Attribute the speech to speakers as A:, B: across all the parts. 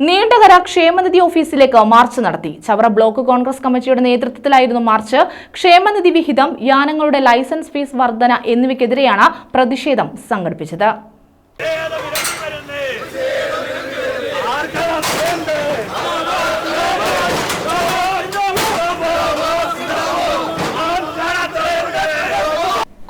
A: നീണ്ടകര ക്ഷേമനിധി ഓഫീസിലേക്ക് മാർച്ച് നടത്തി. ചവറ ബ്ലോക്ക് കോൺഗ്രസ് കമ്മിറ്റിയുടെ നേതൃത്വത്തിലായിരുന്നു മാർച്ച്. ക്ഷേമനിധി വിഹിതം യാനങ്ങളുടെ ലൈസൻസ് ഫീസ് വർധന എന്നിവയ്ക്കെതിരെയാണ് പ്രതിഷേധം സംഘടിപ്പിച്ചത്.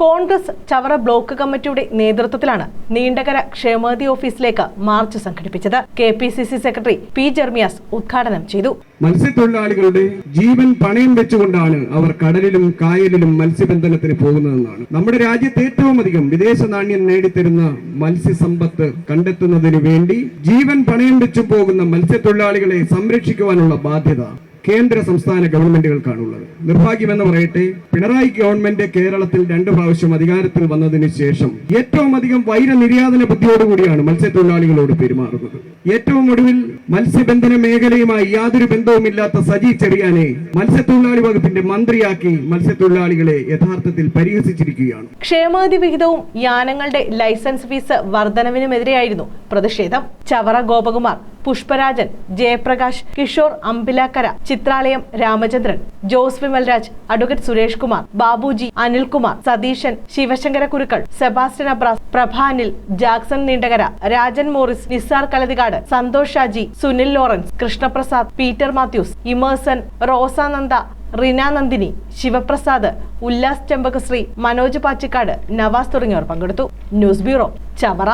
B: കോൺഗ്രസ് ചവറ ബ്ലോക്ക് കമ്മിറ്റിയുടെ നേതൃത്വത്തിലാണ് നീണ്ടകര ക്ഷേമനിധി ഓഫീസിലേക്ക് മാർച്ച് സംഘടിപ്പിച്ചത്. K P C C secretary P Jermias ഉദ്ഘാടനം ചെയ്തു.
C: മത്സ്യത്തൊഴിലാളികളുടെ ജീവൻ പണയം വെച്ചുകൊണ്ടാണ് അവർ കടലിലും കായലിലും മത്സ്യബന്ധനത്തിന് പോകുന്നതെന്നാണ്. നമ്മുടെ രാജ്യത്ത് ഏറ്റവും അധികം വിദേശ നാണ്യം നേടിത്തരുന്ന മത്സ്യസമ്പത്ത് കണ്ടെത്തുന്നതിന് വേണ്ടി ജീവൻ പണയം വെച്ചു പോകുന്ന മത്സ്യത്തൊഴിലാളികളെ സംരക്ഷിക്കുവാനുള്ള ബാധ്യത കേന്ദ്ര സംസ്ഥാന ഗവൺമെന്റുകൾക്കാണുള്ളത്. നിർഭാഗ്യമെന്ന് പറയട്ടെ പിണറായി ഗവൺമെന്റ് കേരളത്തിൽ രണ്ട് പ്രാവശ്യം അധികാരത്തിൽ വന്നതിന് ശേഷം ഏറ്റവും അധികം വൈരനിര്യാതന ബുദ്ധിയോടുകൂടിയാണ് മത്സ്യത്തൊഴിലാളികളോട് പെരുമാറുന്നത്. ഏറ്റവും ഒടുവിൽ മത്സ്യബന്ധന മേഖലയുമായി യാതൊരു ബന്ധവുമില്ലാത്ത സജി ചെറിയാനെ മത്സ്യത്തൊഴിലാളി വകുപ്പിന്റെ മന്ത്രിയാക്കി മത്സ്യത്തൊഴിലാളികളെ യഥാർത്ഥത്തിൽ പരിഹസിച്ചിരിക്കുകയാണ്.
B: ക്ഷേമാതി വിഹിതവും യാനങ്ങളുടെ ലൈസൻസ് ഫീസ് വർധനവിനുമെതിരെയായിരുന്നു പ്രതിഷേധം. Chavara Gopakumar Pushparajan Jayaprakash Kishore Ambilakkara Chitralayam Ramachandran Jose Vimalraj advocate Suresh Kumar Babuji Anilkumar Satheesan Sivasankara Kurukkal Sebastian Abras Prabhanil Jackson Neendakara Rajan Morris Nisar Kalathikad Santhosh Shaji Sunil Lawrence Krishnaprasad Peter Mathews Emerson Rosananda Rina Nandini Sivaprasad Ullas Chembakasree Manoj Pachikkad Navas തുടങ്ങിയവർ പങ്കെടുത്തു. News bureau Chavara.